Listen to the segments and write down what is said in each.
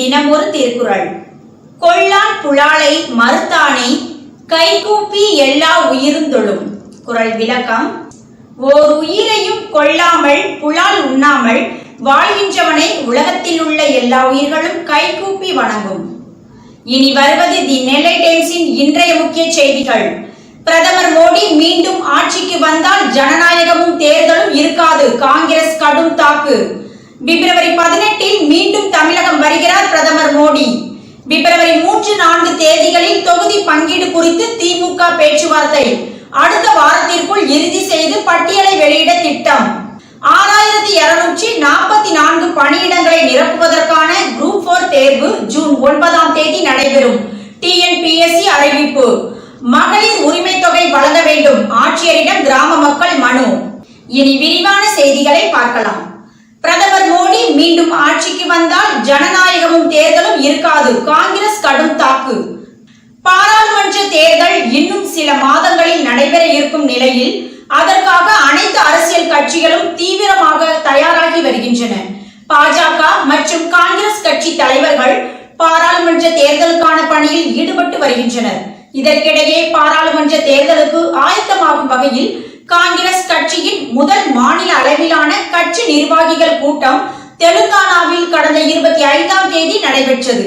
தினமொரு திருக்குறள். கொள்ளான் புலாலை மறுத்தானை கைகூப்பி எல்லா உயிருந்தொழும் குரல் விளக்கம். ஓர் உயிரையும் கொள்ளாமல் புலால் உண்ணாமல் வாழ்கின்றவனை உலகத்தில் உள்ள எல்லா உயிர்களும் கைகூப்பி வணங்கும். இனி வருவது தி நெல்லை டைம்ஸின் இன்றைய முக்கிய செய்திகள். பிரதமர் மோடி மீண்டும் ஆட்சிக்கு வந்தால் ஜனநாயகமும் தேர்தலும் இருக்காது. காங்கிரஸ் கடும் தாக்கு. பிப்ரவரி பதினெட்டில் மீண்டும் தமிழகம் வருகிறார் பிரதமர் மோடி. பிப்ரவரி மூன்று நான்கு தேதிகளில் தொகுதி பங்கீடு குறித்து திமுக பேச்சுவார்த்தை. அடுத்த வாரத்திற்குள் இறுதி செய்து பட்டியலை வெளியிட திட்டம். ஆறாயிரத்தி இருநூற்றி நாற்பத்தி நான்கு பணியிடங்களை நிரப்புவதற்கான குரூப் போர் தேர்வு ஜூன் ஒன்பதாம் தேதி நடைபெறும். டிஎன்பிஎஸ்சி அறிவிப்பு. மகளிர் உரிமை தொகை வழங்க வேண்டும். ஆட்சியரிடம் கிராம மக்கள் மனு. இனி விரிவான செய்திகளை பார்க்கலாம். பிரதமர் மோடி மீண்டும் ஆட்சிக்கு வந்தால் ஜனநாயகமும் தேர்தலும் இருக்காது. காங்கிரஸ் கடும் தாக்கு. பாராளுமன்ற தேர்தல் இன்னும் சில மாதங்களில் நடைபெற இருக்கும் நிலையில் அதற்காக அனைத்து அரசியல் கட்சிகளும் தீவிரமாக தயாராகி வருகின்றன. பாஜக மற்றும் காங்கிரஸ் கட்சி தலைவர்கள் பாராளுமன்ற தேர்தலுக்கான பணியில் ஈடுபட்டு வருகின்றனர். இதற்கிடையே பாராளுமன்ற தேர்தலுக்கு ஆயத்தமாகும் வகையில் காங்கிரஸ் கட்சியின் முதல் மாநில அளவிலான கட்சி நிர்வாகிகள் கூட்டம் தெலுங்கானாவில் கடந்த இருபத்தி ஐந்தாம் தேதி நடைபெற்றது.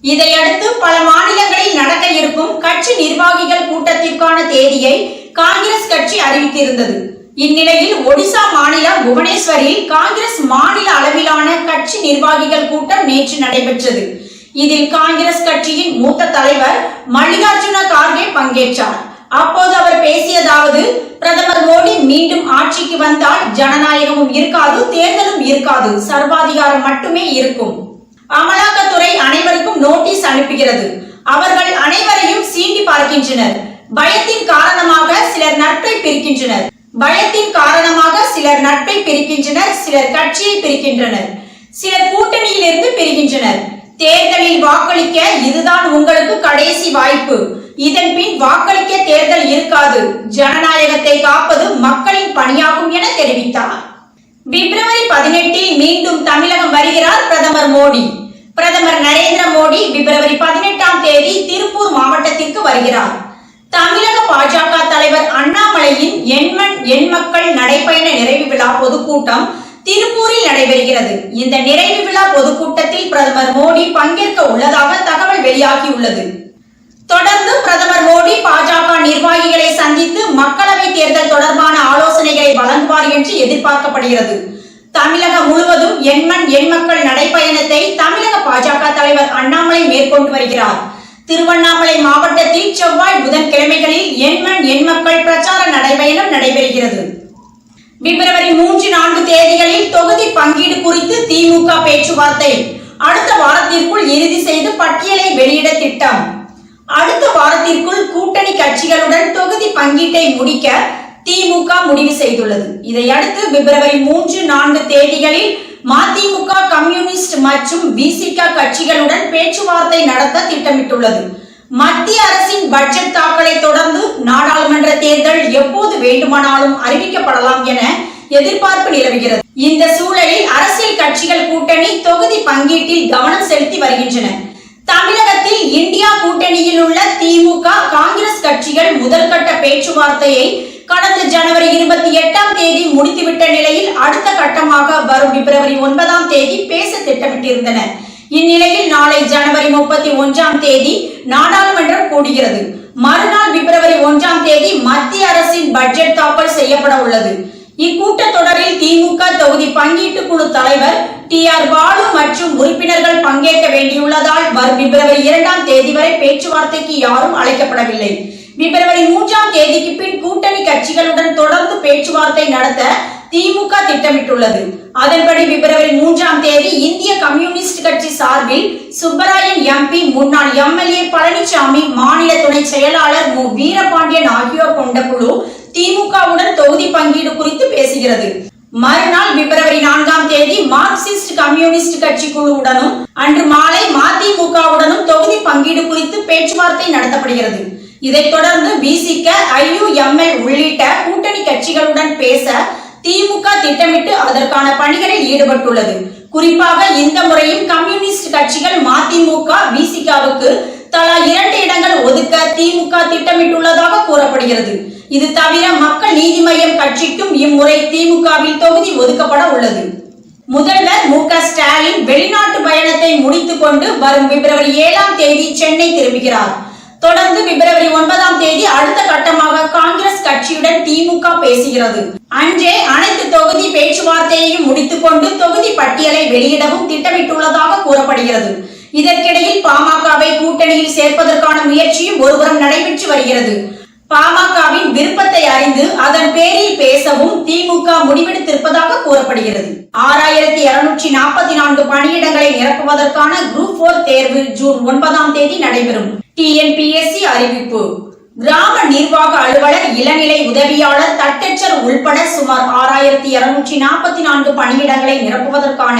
இதையடுத்து பல மாநிலங்களில் நடக்க இருக்கும் கட்சி நிர்வாகிகள் கூட்டத்திற்கான தேதியை காங்கிரஸ் கட்சி அறிவித்திருந்தது. இந்நிலையில் ஒடிசா மாநிலம் புவனேஸ்வரில் காங்கிரஸ் மாநில அளவிலான கட்சி நிர்வாகிகள் கூட்டம் நேற்று நடைபெற்றது. இதில் காங்கிரஸ் கட்சியின் மூத்த தலைவர் மல்லிகார்ஜுன கார்கே பங்கேற்றார். அப்போது அவர் பேசியதாவது பிரதமர் மோடி மீண்டும் ஆட்சிக்கு வந்தால் ஜனநாயகமும் இருக்காது தேர்தலும் இருக்காது சர்வாதிகாரம் மட்டுமே இருக்கும். அமலாக்கத்துறை அனைவருக்கும் நோட்டீஸ் அனுப்புகிறது. அவர்கள் அனைவரையும் சீண்டி பார்க்கின்றனர். பயத்தின் காரணமாக சிலர் நட்பை பிரிக்கின்றனர். பயத்தின் காரணமாக சிலர் நட்பை பிரிக்கின்றனர் சிலர் கட்சியை பிரிக்கின்றனர். சிலர் கூட்டணியில் இருந்து பிரிகின்றனர். தேர்தலில் வாக்களிக்க இதுதான் உங்களுக்கு கடைசி வாய்ப்பு. இதன் பின் வாக்களிக்க தேர்தல் இருக்காது. ஜனநாயகத்தை காப்பது மக்களின் பணியாகும் என தெரிவித்தார். பிப்ரவரி பதினெட்டில் மீண்டும் தமிழகம் வருகிறார் பிரதமர் மோடி. பிரதமர் நரேந்திர மோடி பிப்ரவரி பதினெட்டாம் தேதி திருப்பூர் மாவட்டத்திற்கு வருகிறார். தமிழக பாஜக தலைவர் அண்ணாமலையின் எண்மண் எண்மக்கள் நடைபயண நிறைவு விழா பொதுக்கூட்டம் திருப்பூரில் நடைபெறுகிறது. இந்த நிறைவு விழா பொதுக்கூட்டத்தில் பிரதமர் மோடி பங்கேற்க உள்ளதாக தகவல் வெளியாகியுள்ளது. தொடர்ந்து பிரதமர் மோடி பாஜக நிர்வாகிகளை சந்தித்து மக்களவை தேர்தல் தொடர்பான ஆலோசனைகளை வழங்குவார் என்று எதிர்பார்க்கப்படுகிறது. தமிழகம் முழுவதும் எண்மண் எண்மக்கள் நடைப்பயணத்தை தமிழக பாஜக தலைவர் அண்ணாமலை மேற்கொண்டு வருகிறார். திருவண்ணாமலை மாவட்டத்தில் செவ்வாய் புதன்கிழமைகளில் எண்மண் எண்மக்கள் பிரச்சார நடைபயணம் நடைபெறுகிறது. பிப்ரவரி மூன்று நான்கு தேதிகளில் தொகுதி பங்கீடு குறித்து திமுக பேச்சுவார்த்தை. அடுத்த வாரத்திற்குள் இறுதி செய்து பட்டியலை வெளியிட திட்டம். அடுத்த வாரத்திற்குள் கூட்டணி கட்சிகளுடன் தொகுதி பங்கீட்டை முடிக்க திமுக முடிவு செய்துள்ளது. இதையடுத்து பிப்ரவரி மூன்று நான்கு தேதிகளில் மதிமுக கம்யூனிஸ்ட் மற்றும் பிசிக கட்சிகளுடன் பேச்சுவார்த்தை நடத்த திட்டமிட்டுள்ளது. மத்திய அரசின் பட்ஜெட் தாக்கலை தொடர்ந்து நாடாளுமன்ற தேர்தல் எப்போது வேண்டுமானாலும் அறிவிக்கப்படலாம் என எதிர்பார்ப்பு நிலவுகிறது. இந்த சூழலில் அரசியல் கட்சிகள் கூட்டணி தொகுதி பங்கீட்டில் கவனம் செலுத்தி வருகின்றன. தமிழகத்தில் இந்தியா கூட்டணியில் உள்ள திமுக காங்கிரஸ் கட்சிகள் முதல்கட்ட பேச்சுவார்த்தையை கடந்த ஜனவரி இருபத்தி எட்டாம் தேதி முடித்துவிட்ட நிலையில் அடுத்த கட்டமாக வரும் பிப்ரவரி ஒன்பதாம் தேதி பேச திட்டமிட்டிருந்தன. இந்நிலையில் நாளை ஜனவரி முப்பத்தி ஒன்றாம் தேதி நாடாளுமன்றம் கூடுகிறது. மறுநாள் பிப்ரவரி ஒன்றாம் தேதி மத்திய அரசின் பட்ஜெட் தாக்கல் செய்யப்பட உள்ளது. இக்கூட்டத்தொடரில் திமுக தொகுதி பங்கீட்டு குழு தலைவர் டி ஆர் பாலு மற்றும் உறுப்பினர்கள் பங்கேற்க வேண்டியுள்ளதால் வரும் பிப்ரவரி இரண்டாம் தேதி வரை பேச்சுவார்த்தைக்கு யாரும் அழைக்கப்படவில்லை. பிப்ரவரி மூன்றாம் தேதிக்கு பின் கூட்டணி கட்சிகளுடன் தொடர்ந்து பேச்சுவார்த்தை நடத்த திமுக திட்டமிட்டுள்ளது. அதன்படி பிப்ரவரி மூன்றாம் தேதி இந்திய கம்யூனிஸ்ட் கட்சி சார்பில் சுப்பராயன் எம்பி முன்னாள் எம்எல்ஏ பழனிசாமி மாநில துணை செயலாளர் மு. வீரபாண்டியன் ஆகியோர் கொண்ட குழு திமுகவுடன் தொகுதி பங்கீடு குறித்து பேசுகிறது. மறுநாள் பிப்ரவரி நான்காம் தேதி மார்க்சிஸ்ட் கம்யூனிஸ்ட் கட்சி குழுவுடனும் அன்று மாலை மதிமுகவுடனும் தொகுதி பங்கீடு குறித்து பேச்சுவார்த்தை நடத்தப்படுகிறது. இதைத் தொடர்ந்து பிசிக ஐயுஎம்எல் உள்ளிட்ட கூட்டணி கட்சிகளுடன் பேச திமுக திட்டமிட்டு அதற்கான பணிகளில் ஈடுபட்டுள்ளது. குறிப்பாக இந்த முறையும் கம்யூனிஸ்ட் கட்சிகள் மதிமுக விசிகாவுக்கு தலா இரண்டு இடங்கள் ஒதுக்க திமுக திட்டமிட்டுள்ளதாக கூறப்படுகிறது. இது தவிர மக்கள் நீதி மய்யம் கட்சிக்கும் இம்முறை திமுகவில் தொகுதி ஒதுக்கப்பட உள்ளது. முதல்வர் மு க ஸ்டாலின் வெளிநாட்டு பயணத்தை முடித்துக் கொண்டு வரும் பிப்ரவரி ஏழாம் தேதி சென்னை திரும்புகிறார். தொடர்ந்து பிப்ரவரி ஒன்பதாம் தேதி அடுத்த கட்டமாக காங்கிரஸ் கட்சியுடன் திமுக பேசுகிறது. அன்றே அனைத்து தொகுதி பேச்சுவார்த்தையையும் முடித்துக் கொண்டு தொகுதி பட்டியலை வெளியிடவும் திட்டமிட்டுள்ளதாக கூறப்படுகிறது. இதற்கிடையில் பாமகவை கூட்டணியில் சேர்ப்பதற்கான முயற்சியும் ஒருபுறம் நடைபெற்று வருகிறது. பாமகவின் விருப்பத்தை அறிந்து அதன் பேரில் பேசவும் திமுக முடிவெடுத்திருப்பதாக கூறப்படுகிறது. ஆறாயிரத்தி இருநூற்றி நாற்பத்தி நான்கு பணியிடங்களை நிரப்புவதற்கான குரூப் போர் தேர்வு ஜூன் ஒன்பதாம் தேதி நடைபெறும். டிஎன்பிஎஸ்சி அறிவிப்பு. கிராம நிர்வாக அலுவலர் இளநிலை உதவியாளர் தட்டச்சர் உள்பட சுமார் ஆறாயிரத்தி இருநூற்றி நாற்பத்தி நான்கு பணியிடங்களை நிரப்புவதற்கான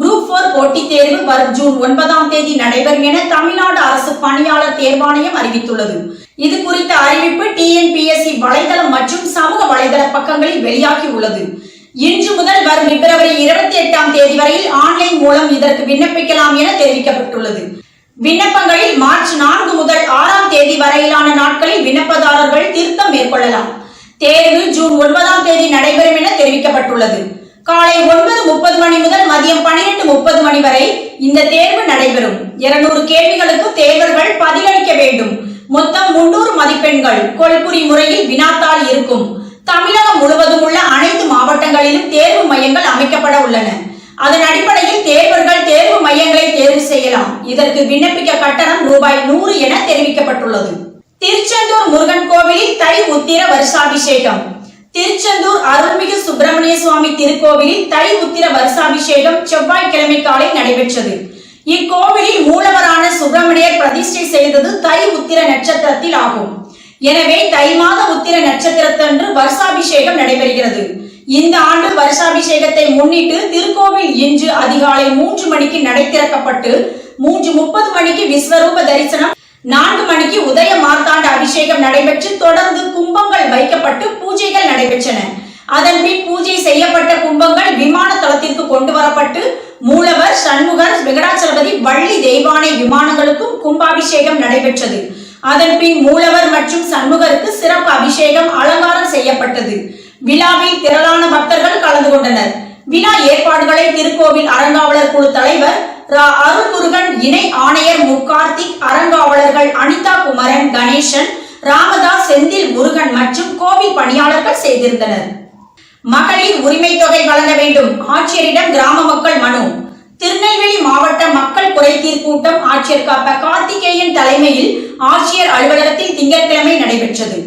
குரூப் போர் போட்டித் தேர்வு வரும் ஜூன் ஒன்பதாம் தேதி நடைபெறும் என தமிழ்நாடு அரசு பணியாளர் தேர்வாணையம் அறிவித்துள்ளது. இது குறித்த அறிவிப்பு டிஎன்பிஎஸ்சி வலைதளம் மற்றும் சமூக வலைதள பக்கங்களில் வெளியாகி உள்ளது இன்று முதல் வரும் பிப்ரவரி இருபத்தி எட்டாம் தேதி வரையில் ஆன்லைன் மூலம் இதற்கு விண்ணப்பிக்கலாம் என தெரிவிக்கப்பட்டுள்ளது. விண்ணப்பங்களில் மார்ச் நான்கு முதல் ஆறாம் தேதி வரையிலான நாட்களில் விண்ணப்பதாரர்கள் திருத்தம் மேற்கொள்ளலாம். தேர்வு ஜூன் ஒன்பதாம் தேதி நடைபெறும் என தெரிவிக்கப்பட்டுள்ளது. காலை ஒன்பது முப்பது மணி முதல் மதியம் பனிரெண்டு முப்பது மணி வரை இந்த தேர்வு நடைபெறும். இருநூறு கேள்விகளுக்கு தேர்வர்கள் பதிலளிக்க வேண்டும். மொத்தம் முன்னூறு மதிப்பெண்கள் கொள்புரி முறையில் வினாத்தாள் இருக்கும். தமிழகம் முழுவதும் உள்ள அனைத்து மாவட்டங்களிலும் தேர்வு மையங்கள் அமைக்கப்பட உள்ளன. அதன் அடிப்படையில் தேர்வர்கள் தேர்வு மையங்களை தேர்வு செய்யலாம். இதற்கு விண்ணப்பிக்க கட்டணம் ரூபாய் நூறு என தெரிவிக்கப்பட்டுள்ளது. திருச்செந்தூர் முருகன் கோவிலில் தை உத்திர வருஷாபிஷேகம். திருச்செந்தூர் அருள்மிகு சுப்பிரமணிய சுவாமி திருக்கோவிலில் தை உத்திர வருஷாபிஷேகம் செவ்வாய்க்கிழமை காலை நடைபெற்றது. இக்கோவிலில் மூலவரான சுப்பிரமணியர் பிரதிஷ்டை செய்தது தை உத்திர நட்சத்திரத்தில் ஆகும். எனவே தை மாத உத்திர நட்சத்திரத்தன்று வருஷாபிஷேகம் நடைபெறுகிறது. இந்த ஆண்டு வருஷாபிஷேகத்தை முன்னிட்டு திருக்கோவில் இன்று அதிகாலை மூன்று மணிக்கு நடை திறக்கப்பட்டு மூன்று முப்பது மணிக்கு விஸ்வரூப தரிசனம் நான்கு மணிக்கு உதய மார்த்தாண்ட அபிஷேகம் நடைபெற்று தொடர்ந்து கும்பங்கள் வைக்கப்பட்டு பூஜைகள் நடைபெற்றன. அதன்பின் பூஜை செய்யப்பட்ட கும்பங்கள் விமான தளத்திற்கு கொண்டு வரப்பட்டு மூலவர் சண்முகர் வெங்கடாச்சலபதி வள்ளி தெய்வானை விமானங்களுக்கும் கும்பாபிஷேகம் நடைபெற்றது. அதன் பின் மூலவர் மற்றும் சண்முகருக்கு சிறப்பு அபிஷேகம் அலங்காரம் செய்யப்பட்டது. விழாவில் திரளான பக்தர்கள் கலந்து கொண்டனர். விழா ஏற்பாடுகளை திருக்கோவில் அறங்காவலர் குழு தலைவர் ரா. அருள்முருகன் இணை ஆணையர் மு. கார்த்திக் அறங்காவலர்கள் அனிதா குமரன் கணேசன் ராமதாஸ் செந்தில் முருகன் மற்றும் கோவில் பணியாளர்கள் செய்திருந்தனர். மகளிர் உரிமை தொகை வழங்க வேண்டும். ஆட்சியரிடம் கிராம மக்கள் மனு. திருநெல்வேலி மாவட்ட மக்கள் குறைதீர் கூட்டம் ஆட்சியர் காப்ப கார்த்திகேயன் தலைமையில் ஆட்சியர் அலுவலகத்தில் திங்கட்கிழமை நடைபெற்றது.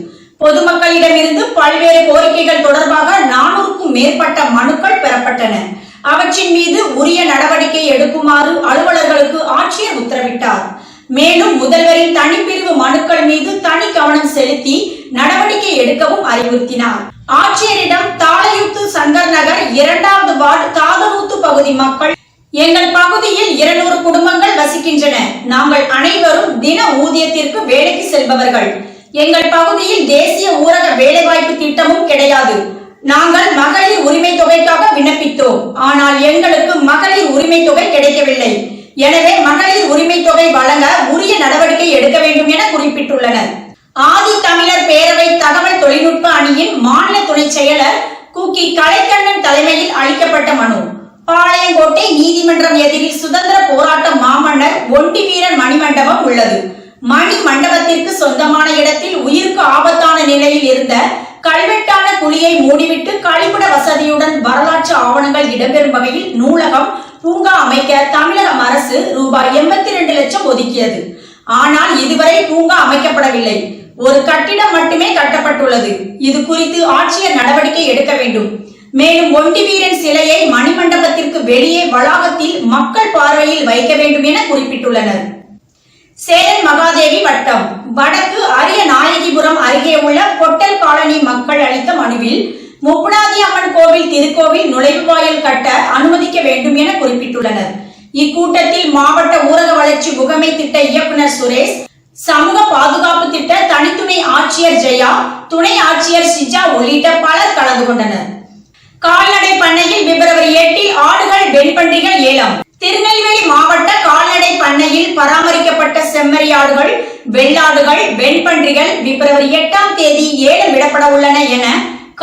பொதுமக்களிடமிருந்து பல்வேறு கோரிக்கைகள் தொடர்பாக நானூறுக்கும் மேற்பட்ட மனுக்கள் பெறப்பட்டன. அவற்றின் மீது உரிய நடவடிக்கை எடுக்குமாறு அலுவலர்களுக்கு ஆட்சியர் உத்தரவிட்டார். மேலும் முதல்வரின் தனிப்பிரிவு மனுக்கள் மீது தனி கவனம் செலுத்தி நடவடிக்கை எடுக்கவும் அறிவுறுத்தினார். ஆட்சியரிடம் தாளையூத்து சங்கர் நகர் இரண்டாவது வார்டு தாதனூத்து பகுதி மக்கள். எங்கள் பகுதியில் இருநூறு குடும்பங்கள் வசிக்கின்றன. நாங்கள் அனைவரும் தின ஊதியத்திற்கு வேலைக்கு செல்பவர்கள். எங்கள் பகுதியில் தேசிய ஊரக வேலைவாய்ப்பு திட்டமும் கிடையாது. நாங்கள் மகளிர் உரிமை தொகைக்காக விண்ணப்பித்தோம். ஆனால் எங்களுக்கு மகளிர் உரிமை தொகை கிடைக்கவில்லை. எனவே மகளிர் உரிமை தொகை வழங்க உரிய நடவடிக்கை எடுக்க வேண்டும் என குறிப்பிட்டுள்ளனர். ஆதி தமிழர் பேரவை தகவல் தொழில்நுட்ப அணியின் மாநில துணை செயலர் குக்கி கலைக்கண்ணன் தலைமையில் அளிக்கப்பட்ட மனு. பாளையங்கோட்டை நீதிமன்றம் எதிரில் சுதந்திர போராட்ட மாமன்னர் ஒண்டி வீரன் மணிமண்டபம் உள்ளது. மணி மண்டபத்திற்கு சொந்தமான இடத்தில் உயிருக்கு ஆபத்தான நிலையில் இருந்த கல்வெட்டான குழியை மூடிவிட்டு கழிப்பிட வசதியுடன் வரலாற்று ஆவணங்கள் இடம்பெறும் வகையில் நூலகம் பூங்கா அமைக்க தமிழக அரசு ரூபாய் எண்பத்தி ரெண்டு லட்சம் ஒதுக்கியது. ஆனால் இதுவரை பூங்கா அமைக்கப்படவில்லை. ஒரு கட்டிடம் மட்டுமே கட்டப்பட்டுள்ளது. இது குறித்து ஆட்சியர் நடவடிக்கை எடுக்க வேண்டும். மேலும் ஒண்டி வீரன் சிலையை மணிமண்டபத்திற்கு வெளியே வளாகத்தில் மக்கள் பார்வையில் வைக்க வேண்டும் என குறிப்பிட்டுள்ளனர். சேரன் மகாதேவி வட்டம். வடக்கு அரிய நாயகிபுரம் அருகே உள்ள பொட்டல் காலனி மக்கள் அளித்த மனுவில் முப்புடாதி அம்மன் கோவில் திருக்கோவில் நுழைவுவாயில் கட்ட அனுமதிக்க வேண்டும் என குறிப்பிட்டுள்ளனர். இக்கூட்டத்தில் மாவட்ட ஊரக வளர்ச்சி முகமை திட்ட இயக்குனர் சுரேஷ் சமூக பாதுகாப்பு திட்ட தனித்துணை ஆட்சியர் ஜெயா துணை ஆட்சியர் சிஜா உள்ளிட்ட பலர் கலந்து கொண்டனர். கால்நடை பண்ணையில் பிப்ரவரி எட்டு ஆடுகள் வெண்பன்றிகள் ஏலம். திருநெல்வேலி மாவட்ட கால்நடை பண்ணையில் பராமரிக்கப்பட்ட செம்மறியாடுகள் வெள்ளாடுகள் வெண்பன்றிகள் பிப்ரவரி எட்டாம் தேதி ஏலம் விடப்பட உள்ளன என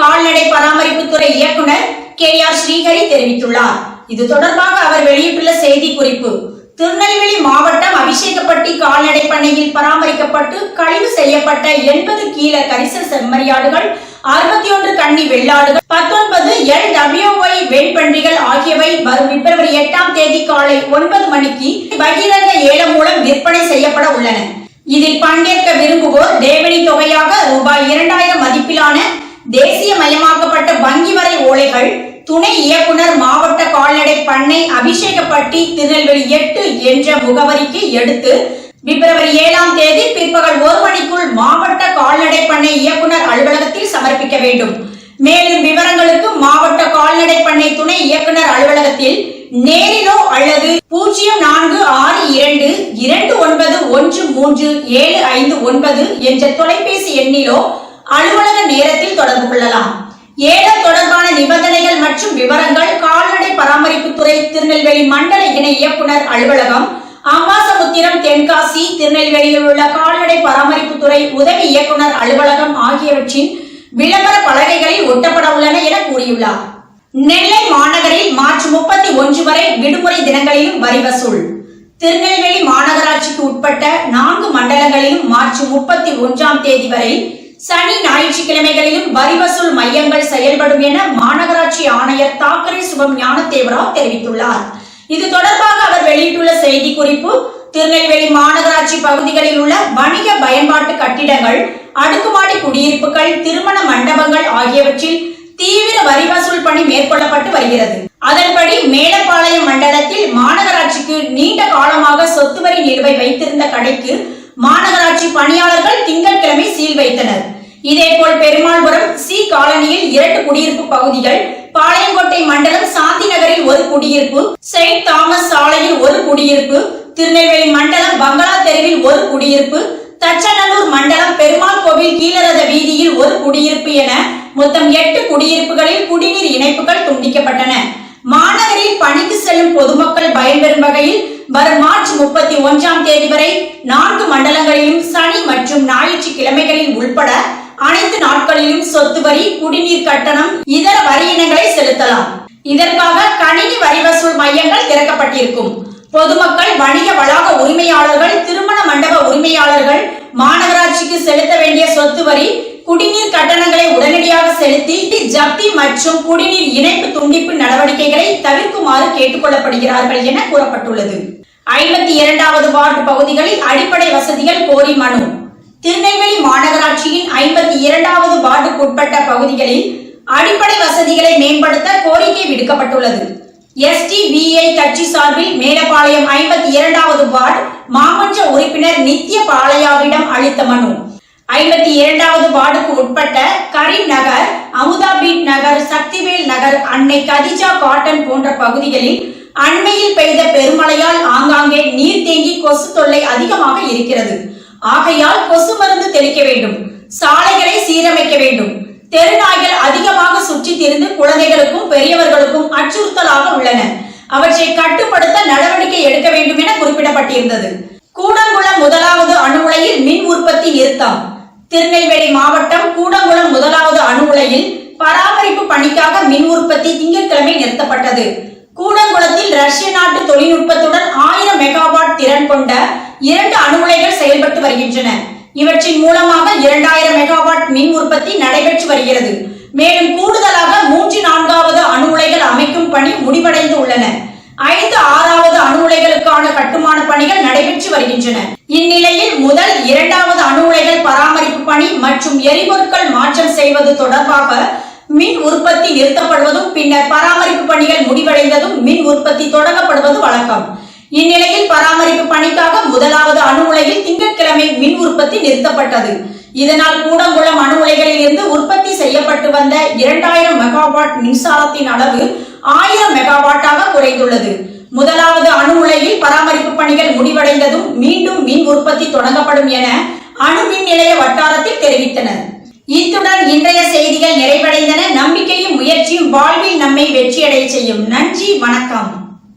கால்நடை பராமரிப்புத்துறை இயக்குனர் கே ஆர் ஸ்ரீஹரி தெரிவித்துள்ளார். இது தொடர்பாக அவர் வெளியிட்டுள்ள செய்தி குறிப்பு திருநெல்வேலி மாவட்டம் அபிஷேகப்பட்டி கால்நடை பண்ணையில் பராமரிக்கப்பட்டு கழிவு செய்யப்பட்ட எண்பது கீழ கரிசல் செம்மறியாடுகள் அறுபத்தி ஒன்று கன்னி வெள்ளாடுகள் பத்தொன்பது எல் டபிள்யூஒய் வெண்பன்றிகள் ஆகியவை வரும் பிப்ரவரி எட்டாம் தேதி காலை ஒன்பது மணிக்கு பகிரங்க ஏலம் மூலம் விற்பனை செய்யப்பட உள்ளன. இதில் பங்கேற்க விரும்புவோர் தேவனி தொகையாக ரூபாய் இரண்டாயிரம் மதிப்பிலான தேசியமயமாக்கப்பட்ட வங்கி வரை ஓலைகள் துணை இயக்குனர் மாவட்ட கால்நடை பண்ணை அபிஷேகப்பட்டி திருநெல்வேலி எட்டு என்ற முகவரிக்கு எடுத்து பிப்ரவரி ஏழாம் தேதி பிற்பகல் ஒரு மணிக்குள் மாவட்ட கால்நடை பண்ணை இயக்குனர் அலுவலகத்தில் சமர்ப்பிக்க வேண்டும். மேலும் விவரங்களுக்கு மாவட்ட கால்நடை பண்ணை துணை இயக்குனர் அலுவலகத்தில் நேரிலோ அல்லது பூஜ்ஜியம் நான்கு ஆறு இரண்டு இரண்டு ஒன்பது ஒன்று மூன்று ஏழு ஐந்து ஒன்பது என்ற தொலைபேசி எண்ணிலோ அலுவலக நேரத்தில் தொடர்பு கொள்ளலாம். ஏலம் தொடர்பான நிபந்தனைகள் மற்றும் விவரங்கள் கால்நடை பராமரிப்புத்துறை திருநெல்வேலி மண்டல இணை இயக்குனர் அலுவலகம் அம்பாசமுத்திரம் தென்காசி திருநெல்வேலியில் உள்ள கால்நடை பராமரிப்புத்துறை உதவி இயக்குனர் அலுவலகம் ஆகியவற்றின் விளம்பர பலகைகளில் ஒட்டப்பட உள்ளன என கூறியுள்ளார். நெல்லை மாநகரில் மார்ச் முப்பத்தி ஒன்று வரை விடுமுறை தினங்களிலும் வரி வசூல். திருநெல்வேலி மாநகராட்சிக்கு உட்பட்ட நான்கு மண்டலங்களிலும் மார்ச் முப்பத்தி ஒன்றாம் தேதி வரை சனி ஞாயிற்றுக்கிழமைகளிலும் வரி வசூல் மையங்கள் செயல்படும் என மாநகராட்சி ஆணையர் தாக்கரே சுபம் ஞானதேவராவ் தெரிவித்துள்ளார். இது தொடர்பாக அவர் வெளியிட்டுள்ள செய்தி குறிப்பு திருநெல்வேலி மாநகராட்சி பகுதிகளில் உள்ள வணிக பயன்பாட்டு கட்டிடங்கள் அடுக்குமாடி குடியிருப்புகள் திருமண மண்டபங்கள் ஆகியவற்றில் தீவிர வரி வசூல் பணி மேற்கொள்ளப்பட்டு வருகிறது. அதன்படி மேலப்பாளையம் மண்டலத்தில் மாநகராட்சிக்கு நீண்ட காலமாக சொத்து வரி நிலுவை வைத்திருந்த கடைக்கு மாநகராட்சி பணியாளர்கள் திங்கட்கிழமை சீல் வைத்தனர். இதேபோல் பெருமாள்புரம் சி காலனியில் இரண்டு குடியிருப்பு பகுதிகள் பாளையங்கோட்டை மண்டலம் சாந்தி நகரில் ஒரு குடியிருப்பு செயின்ட் தாமஸ் சாலையில் ஒரு குடியிருப்பு திருநெல்வேலி மண்டலம் பங்களா தெருவில் ஒரு குடியிருப்பு தச்சநல்லூர் மண்டலம் பெருமாள் கோவில் கீழரத வீதியில் ஒரு குடியிருப்பு என மொத்தம் எட்டு குடியிருப்புகளில் குடிநீர் இணைப்புகள் துண்டிக்கப்பட்டன. மாநகரில் பணிக்கு செல்லும் பொதுமக்கள் பயன்பெறும் வகையில் வரும் மார்ச் முப்பத்தி ஒன்றாம் தேதி வரை நான்கு மண்டலங்களிலும் சனி மற்றும் ஞாயிற்றுக்கிழமைகளில் உள்பட அனைத்து நாட்களிலும் சொத்து வரி குடிநீர் கட்டணம் இதர வரி இனங்களை செலுத்தலாம். இதற்காக கணினி வரி வசூல் மையங்கள் திறக்கப்பட்டிருக்கும். பொதுமக்கள் வணிக வளாக உரிமையாளர்கள் திருமண மண்டப உரிமையாளர்கள் மாநகராட்சிக்கு செலுத்த வேண்டிய சொத்து வரி குடிநீர் கட்டணங்களை உடனடியாக செலுத்தி ஜப்தி மற்றும் குடிநீர் இணைப்பு துண்டிப்பு நடவடிக்கைகளை தவிர்க்குமாறு கேட்டுக் கொள்ளப்படுகிறார்கள் என கூறப்பட்டுள்ளது. ஐம்பத்தி இரண்டாவது வார்டு பகுதிகளில் அடிப்படை வசதிகள் கோரி மனு. திருநெல்வேலி மாநகராட்சியின் ஐம்பத்தி இரண்டாவது வார்டுக்கு உட்பட்ட பகுதிகளில் அடிப்படை வசதிகளை மேம்படுத்த கோரிக்கை விடுக்கப்பட்டுள்ளது. எஸ்டிபிஐ கட்சி சார்பில் மேலப்பாளையம் ஐம்பத்தி இரண்டாவது வார்டு மாமன்ற உறுப்பினர் நித்ய பாளையாவிடம் அளித்த மனு. ஐம்பத்தி இரண்டாவது வார்டுக்கு உட்பட்ட கரீம் நகர் அமுதாபீட் நகர் சக்திவேல் நகர் அன்னை கதிஜா காட்டன் போன்ற பகுதிகளில் அண்மையில் பெய்த பெருமழையால் ஆங்காங்கே நீர் தேங்கி கொசு தொல்லை அதிகமாக இருக்கிறது. ஆகையால் கொசு மருந்து தெளிக்க வேண்டும். சாலைகளை சீரமைக்க வேண்டும். தெருநாய்கள் அதிகமாக சுற்றி திரிந்து குழந்தைகளுக்கும் பெரியவர்களுக்கும் அச்சுறுத்தலாக உள்ளன. அவற்றை கட்டுப்படுத்த நடவடிக்கை எடுக்க வேண்டும் என குறிப்பிடப்பட்டிருந்தது. கூடங்குளம் முதலாவது அணு உலையில் மின் உற்பத்தி நிறுத்தம். திருநெல்வேலி மாவட்டம் கூடங்குளம் முதலாவது அணு உலையில் பராமரிப்பு பணிக்காக மின் உற்பத்தி திங்கட்கிழமை நிறுத்தப்பட்டது. கூடங்குளத்தில் ரஷ்ய நாட்டு தொழில்நுட்பத்துடன் ஆயிரம் மெகாவாட் திறன் கொண்ட இரண்டு அணு உலைகள் செயல்பட்டு வருகின்றன. இவற்றின் மூலமாக இரண்டாயிரம் மெகாவாட் மின் உற்பத்தி நடைபெற்று வருகிறது. மேலும் கூடுதலாக மூன்று நான்காவது அணு உலைகள் அமைக்கும் பணி முடிவடைந்து உள்ளன. ஐந்து ஆறாவது அணு உலைகளுக்கான கட்டுமான பணிகள் நடைபெற்று வருகின்றன. இந்நிலையில் முதல் இரண்டாவது அணு உலைகள் பராமரிப்பு பணி மற்றும் எரிபொருட்கள் மாற்றம் செய்வது தொடர்பாக மின் உற்பத்தி நிறுத்தப்படுவதும் பின்னர் பராமரிப்பு பணிகள் முடிவடைந்ததும் மின் உற்பத்தி தொடங்கப்படுவது வழக்கம். இந்நிலையில் பராமரிப்பு பணிக்காக முதலாவது அணு உலையில் திங்கட்கிழமை மின் உற்பத்தி நிறுத்தப்பட்டது. இதனால் கூடங்குளம் அணு உலைகளில் இருந்து உற்பத்தி செய்யப்பட்டு வந்த இரண்டாயிரம் மெகாவாட் மின்சாரத்தின் அளவு ஆயிரம் மெகாவாட்டாக குறைந்துள்ளது. முதலாவது அணு உலையில் பராமரிப்பு பணிகள் முடிவடைந்ததும் மீண்டும் மின் உற்பத்தி தொடங்கப்படும் என அணு மின் நிலைய வட்டாரத்தில் தெரிவித்தனர். இத்துடன் இன்றைய செய்திகள் நிறைவடைந்தன. நம்பிக்கையும் முயற்சியும் வாழ்வில் நம்மை வெற்றியடைய செய்யும். நன்றி வணக்கம்.